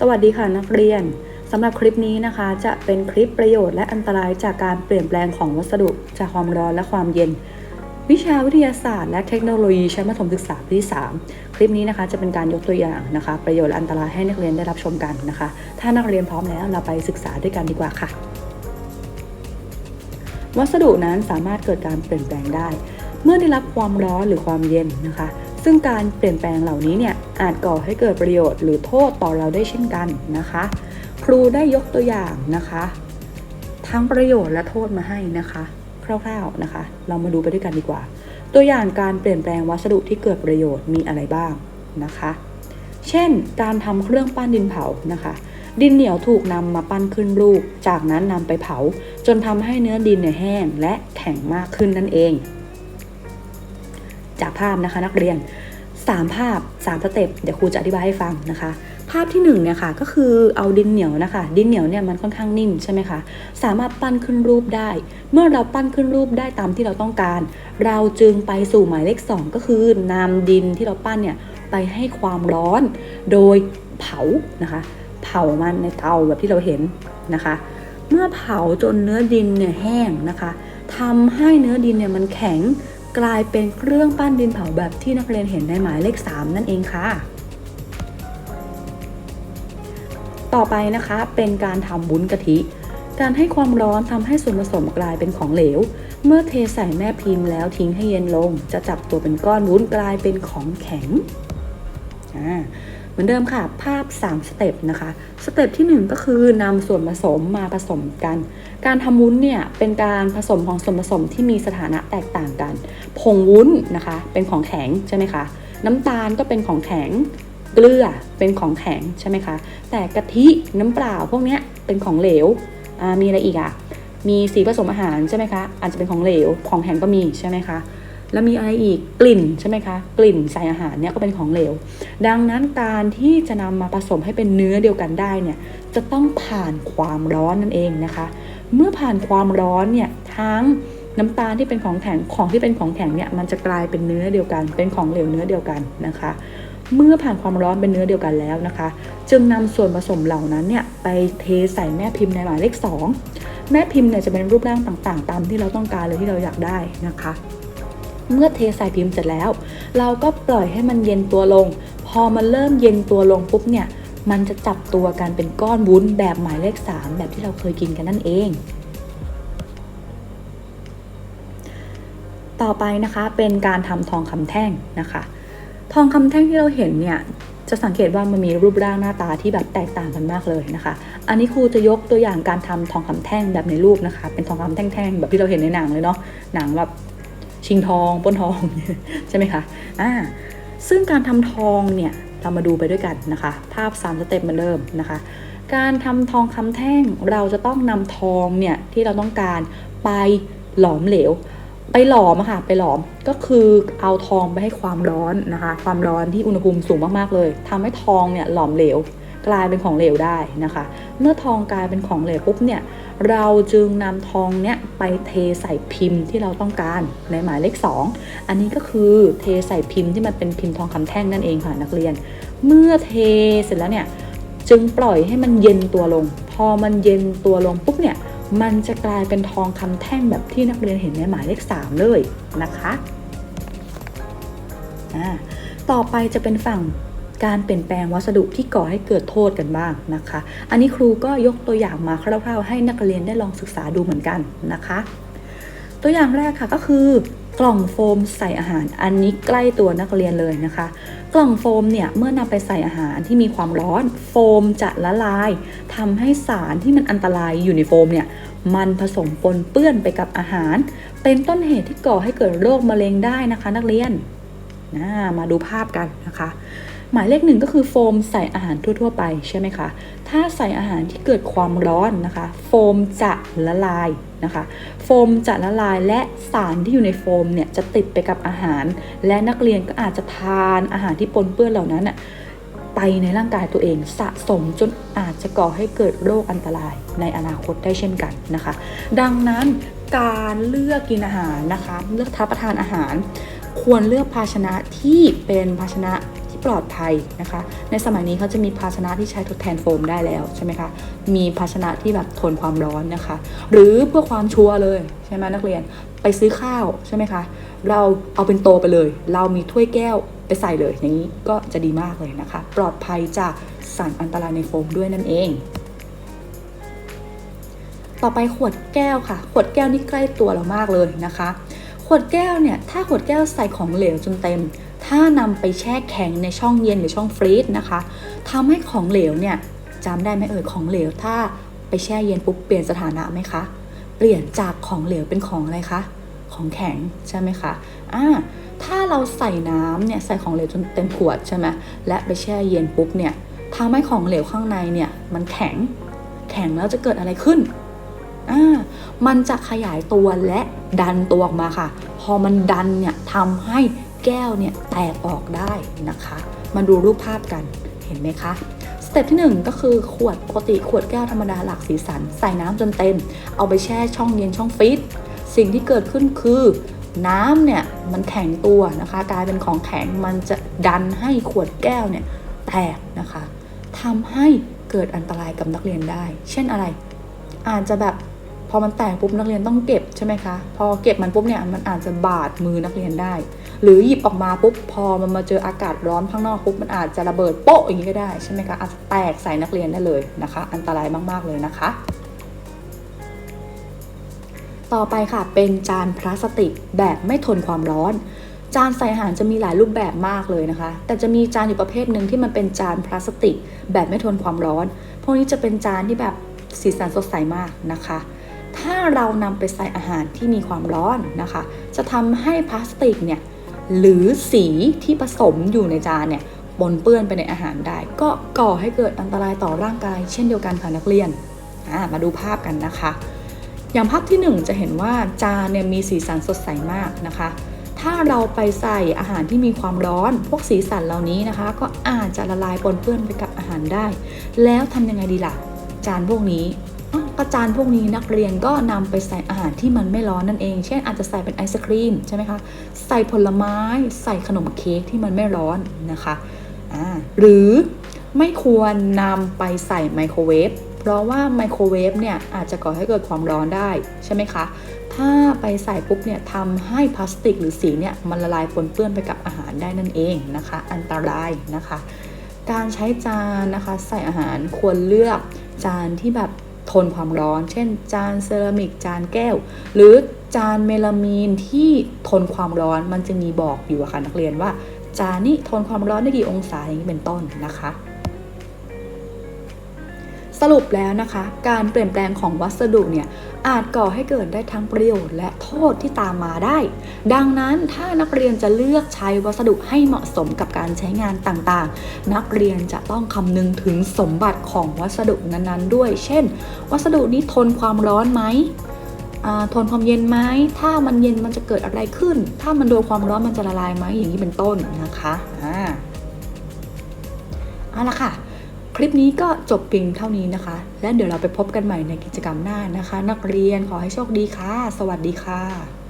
สวัสดีค่ะนักเรียนสำหรับคลิปนี้นะคะ จะเป็นคลิปประโยชน์และอันตรายจากการเปลี่ยนแปลงของวัสดุจากความร้อนและความเย็น วิชาวิทยาศาสตร์และเทคโนโลยีชั้นมัธยมศึกษาปีที่ 3 คลิปนี้นะคะจะเป็นการยกตัวอย่างนะคะ ประโยชน์และอันตรายให้นักเรียนได้รับชมกันนะคะ ถ้านักเรียนพร้อมแล้วเราไปศึกษาด้วยกันดีกว่าค่ะ วัสดุนั้นสามารถเกิดการเปลี่ยนแปลงได้ เมื่อได้รับความร้อนหรือความเย็นนะคะ ซึ่งการเปลี่ยนแปลงเหล่านี้เนี่ยอาจก่อให้เกิดประโยชน์หรือโทษต่อเราได้เช่นกันนะคะ ครูได้ยกตัวอย่างนะคะ ทั้งประโยชน์และโทษมาให้นะคะคร่าวๆนะคะ เรามาดูไปด้วยกันดีกว่า ตัวอย่างการเปลี่ยนแปลงวัสดุที่เกิดประโยชน์มีอะไรบ้างนะคะ เช่น การทำเครื่องปั้นดินเผานะคะ ดินเหนียวถูกนำมาปั้นขึ้นรูปจากนั้นนำไปเผา จนทำให้เนื้อดินเนี่ยแห้งและแข็งมากขึ้นนั่นเอง ภาพนะคะ นักเรียน 3 ภาพ 3 สเต็ปเดี๋ยวครูจะอธิบายให้ฟังนะคะ ภาพที่1เนี่ยค่ะก็คือเอาดินเหนียวนะคะ ดินเหนียวเนี่ยมันค่อนข้างนิ่มใช่ไหมคะสามารถปั้นขึ้นรูปได้ เมื่อเราปั้นขึ้นรูปได้ตามที่เราต้องการ เราจึงไปสู่หมายเลข 2 ก็คือนำดินที่เราปั้นเนี่ยไปให้ความร้อน โดยเผานะคะ เผามันในเตาแบบที่เราเห็นนะคะ เมื่อเผาจนเนื้อดินเนี่ยแห้งนะคะทำให้เนื้อดินเนี่ยมันแข็ง กลายเป็นเครื่องปั้นดินเผาแบบที่นักเรียนเห็นในหมายเลข 3 นั่นเองค่ะ ต่อไปนะคะเป็นการทำบุ้นกะทิ การให้ความร้อนทำให้ส่วนผสมกลายเป็นของเหลว เมื่อเทใส่แม่พิมพ์แล้วทิ้งให้เย็นลง จะจับตัวเป็นก้อนวุ้นกลายเป็นของแข็งอ่า เหมือนเดิมค่ะ ภาพ 3 สเต็ปนะคะ สเต็ปที่ 1 ก็คือนำส่วนผสมมาผสมกัน การทำวุ้นเนี่ยเป็นการผสมของส่วนผสมที่มีสถานะแตกต่างกัน ผงวุ้นนะคะ เป็นของแข็งใช่ไหมคะ น้ำตาลก็เป็นของแข็ง เกลือเป็นของแข็งใช่ไหมคะ แต่กะทิน้ำเปล่าพวกเนี้ยเป็นของเหลว มีอะไรอีกอะ มีสีผสมอาหารใช่ไหมคะ อาจจะเป็นของเหลว ของแข็งก็มีใช่ไหมคะ แล้วมีอะไรอีกกลิ่นใช่ไหมคะ กลิ่นใส่อาหารเนี่ยก็เป็นของเหลว ดังนั้นการที่จะนำมาผสมให้เป็นเนื้อเดียวกันได้เนี่ยจะต้องผ่านความร้อนนั่นเองนะคะ เมื่อผ่านความร้อนเนี่ยทั้งน้ำตาลที่เป็นของแข็งของที่เป็นของแข็งเนี่ยมันจะกลายเป็นเนื้อเดียวกัน เป็นของเหลวเนื้อเดียวกันนะคะ เมื่อผ่านความร้อนเป็นเนื้อเดียวกันแล้วนะคะ จึงนำส่วนผสมเหล่านั้นเนี่ยไปเทใส่แม่พิมพ์ในหมายเลข 2 แม่พิมพ์เนี่ยจะเป็นรูปร่างต่างๆ ตามที่เราต้องการเลยที่เราอยากได้นะคะ เมื่อเทใส่พิมพ์เสร็จแล้ว เราก็ปล่อยให้มันเย็นตัวลง พอมันเริ่มเย็นตัวลงปุ๊บเนี่ย มันจะจับตัวกันเป็นก้อนวุ้นแบบหมายเลข 3 แบบที่เราเคยกินกันนั่นเอง ต่อไปนะคะเป็นการทำทองคำแท่งนะคะ ทองคำแท่งที่เราเห็นเนี่ยจะสังเกตว่ามันมีรูปร่างหน้าตาที่แบบแตกต่างกันมากเลยนะคะ อันนี้ครูจะยกตัวอย่างการทำทองคำแท่งแบบในรูปนะคะ เป็นทองคำแท่งๆแบบที่เราเห็นในหนังเลยเนาะ หนังแบบ ชิงทองป้นทองใช่ไหมคะอ่าซึ่งการทำทองเนี่ยเรามาดูไปด้วยกันนะคะ ภาพ 3 สเต็ปมาเริ่มนะคะ การทำทองคำแท่งเราจะต้องนำทองเนี่ยที่เราต้องการไปหลอมเหลว ไปหลอมค่ะไปหลอมก็คือเอาทองไปให้ความร้อนนะคะ ความร้อนที่อุณหภูมิสูงมากๆเลยทำให้ทองเนี่ยหลอมเหลว กลายเป็นของเหลวได้นะคะ เมื่อทองกลายเป็นของเหลวปุ๊บเนี่ยเราจึงนำทองเนี่ยไปเทใส่พิมพ์ที่เราต้องการในหมายเลข 2 อันนี้ก็คือเทใส่พิมพ์ที่มันเป็นพิมพ์ทองคำแท่งนั่นเองค่ะนักเรียน เมื่อเทเสร็จแล้วเนี่ยจึงปล่อยให้มันเย็นตัวลง พอมันเย็นตัวลงปุ๊บเนี่ยมันจะกลายเป็นทองคำแท่งแบบที่นักเรียนเห็นในหมายเลข 3 เลยนะคะอ่าต่อไปจะเป็นฝั่ง การเปลี่ยนแปลงวัสดุที่ก่อให้เกิดโทษกันบ้างนะคะ อันนี้ครูก็ยกตัวอย่างมาคร่าวๆให้นักเรียนได้ลองศึกษาดูเหมือนกันนะคะ ตัวอย่างแรกค่ะก็คือกล่องโฟมใส่อาหาร อันนี้ใกล้ตัวนักเรียนเลยนะคะ กล่องโฟมเนี่ยเมื่อนำไปใส่อาหารที่มีความร้อน โฟมจะละลายทำให้สารที่มันอันตรายอยู่ในโฟมเนี่ยมันผสมปนเปื้อนไปกับอาหาร เป็นต้นเหตุที่ก่อให้เกิดโรคมะเร็งได้นะคะ นักเรียน มาดูภาพกันนะคะ หมายเลขหนึ่งก็คือโฟมใส่อาหารทั่ว ๆ ไปใช่ไหมคะ ถ้าใส่อาหารที่เกิดความร้อนนะคะ โฟมจะละลายนะคะ โฟมจะละลายและสารที่อยู่ในโฟมเนี่ยจะติดไปกับอาหาร และนักเรียนก็อาจจะทานอาหารที่ปนเปื้อนเหล่านั้นน่ะไปในร่างกายตัวเองสะสมจนอาจจะก่อให้เกิดโรคอันตรายในอนาคตได้เช่นกันนะคะ ดังนั้นการเลือกกินอาหารนะคะ เลือกทับประทานอาหาร ควรเลือกภาชนะที่เป็นภาชนะ ปลอดภัยนะคะ ในสมัยนี้เขาจะมีภาชนะที่ใช้ทดแทนโฟมได้แล้วใช่ไหมคะ มีภาชนะที่แบบทนความร้อนนะคะ หรือเพื่อความชัวร์เลยใช่ไหมนักเรียน ไปซื้อข้าวใช่ไหมคะ เราเอาเป็นโตไปเลย เรามีถ้วยแก้วไปใส่เลย อย่างนี้ก็จะดีมากเลยนะคะ ปลอดภัยจากสารอันตรายในโฟมด้วยนั่นเอง ต่อไปขวดแก้วค่ะ ขวดแก้วนี่ใกล้ตัวเรามากเลยนะคะ ขวดแก้วเนี่ย ถ้าขวดแก้วใส่ของเหลวจนเต็ม ถ้านำไปแช่แข็งในช่องเย็นหรือช่องฟรีซนะคะทำให้ของเหลวเนี่ยจำได้ไหมเอ่ยของเหลว ถ้าไปแช่เย็นปุ๊บเปลี่ยนสถานะไหมคะเปลี่ยนจากของเหลวเป็นของอะไรคะของแข็งใช่ไหมคะอ่าถ้าเราใส่น้ำเนี่ยใส่ของเหลวจนเต็มขวดใช่ไหมและไปแช่เย็นปุ๊บเนี่ยทำให้ของเหลวข้างในเนี่ยมันแข็งแข็งแล้วจะเกิดอะไรขึ้นอ่ามันจะขยายตัวและดันตัวออกมาค่ะ พอมันดันเนี่ยทำให้ แก้วเนี่ยแตกออกได้นะคะ มาดูรูปภาพกันเห็นไหมคะสเต็ปที่ 1 ก็คือขวดปกติขวดแก้วธรรมดาหลากสีสัน ใส่น้ำจนเต็ม เอาไปแช่ช่องเย็นช่องฟรีซสิ่งที่เกิดขึ้นคือน้ำเนี่ยมันแข็งตัวนะคะกลายเป็นของแข็งมันจะดันให้ขวดแก้วเนี่ยแตกนะคะทำให้เกิดอันตรายกับนักเรียนได้ เช่นอะไร อาจจะแบบ พอมันแตกปุ๊บนักเรียนต้องเก็บใช่ไหมคะ พอเก็บมันปุ๊บเนี่ยมันอาจจะบาดมือนักเรียนได้ หรือหยิบออกมาปุ๊บพอมันมาเจออากาศร้อนข้างนอกปุ๊บมันอาจจะระเบิดโป๊ะอย่างนี้ก็ได้ใช่ไหมคะอาจจะแตกใส่นักเรียนได้เลยนะคะ อันตรายมากๆเลยนะคะ ต่อไปค่ะเป็นจานพลาสติกแบบไม่ทนความร้อนจานใส่อาหารจะมีหลายรูปแบบมากเลยนะคะ แต่จะมีจานอยู่ประเภทหนึ่งที่มันเป็นจานพลาสติก แบบไม่ทนความร้อน พวกนี้จะเป็นจานที่แบบสีสันสดใสมากนะคะ เรานำไปใส่อาหารที่มีความร้อนนะคะ จะทำให้พลาสติกเนี่ยหรือสีที่ผสมอยู่ในจานเนี่ยปนเปื้อนไปในอาหารได้ ก็ก่อให้เกิดอันตรายต่อร่างกาย เช่นเดียวกันค่ะนักเรียนมาดูภาพกันนะคะ อย่างภาพที่ 1 จะเห็นว่าจานเนี่ยมีสีสันสดใสมากนะคะ ถ้าเราไปใส่อาหารที่มีความร้อน พวกสีสันเหล่านี้นะคะ ก็อาจจะละลายปนเปื้อนไปกับอาหารได้ แล้วทำยังไงดีล่ะ จานพวกนี้ อ้าวก็จานพวกนี้นักเรียนก็นำไปใส่อาหารที่มันไม่ร้อนนั่นเอง เช่นอาจจะใส่เป็นไอศครีมใช่ไหมคะ ใส่ผลไม้ ใส่ขนมเค้กที่มันไม่ร้อนนะคะอ่าหรือไม่ควรนำไปใส่ไมโครเวฟ เพราะว่าไมโครเวฟเนี่ยอาจจะก่อให้เกิดความร้อนได้ใช่ไหมคะ ถ้าไปใส่ปุ๊บเนี่ยทำให้พลาสติกหรือสีเนี่ยมันละลายปนเปื้อนไปกับอาหารได้นั่นเองนะคะ อันตรายนะคะ การใช้จานนะคะใส่อาหารควรเลือกจานที่แบบ ทนความร้อน เช่น จานเซรามิกจานแก้ว หรือจานเมลามีนที่ทนความร้อนมันจะมีบอกอยู่อะค่ะนักเรียนว่า จานนี้ทนความร้อนได้กี่องศาอย่างนี้เป็นต้นนะคะ สรุปแล้วนะคะ การเปลี่ยนแปลงของวัสดุเนี่ยอาจก่อให้เกิดได้ทั้งประโยชน์และโทษที่ตามมาได้ ดังนั้นถ้านักเรียนจะเลือกใช้วัสดุให้เหมาะสมกับการใช้งานต่างๆ นักเรียนจะต้องคำนึงถึงสมบัติของวัสดุนั้นๆ ด้วย เช่น วัสดุนี้ทนความร้อนไหมทนความเย็นไหม ถ้ามันเย็นมันจะเกิดอะไรขึ้น ถ้ามันโดนความร้อนมันจะละลายไหมอย่างนี้เป็นต้นนะคะอ่าเอาละค่ะ คลิปนี้ก็จบเพียงเท่านี้นะคะ และเดี๋ยวเราไปพบกันใหม่ในกิจกรรมหน้านะคะ นักเรียนขอให้โชคดีค่ะ สวัสดีค่ะ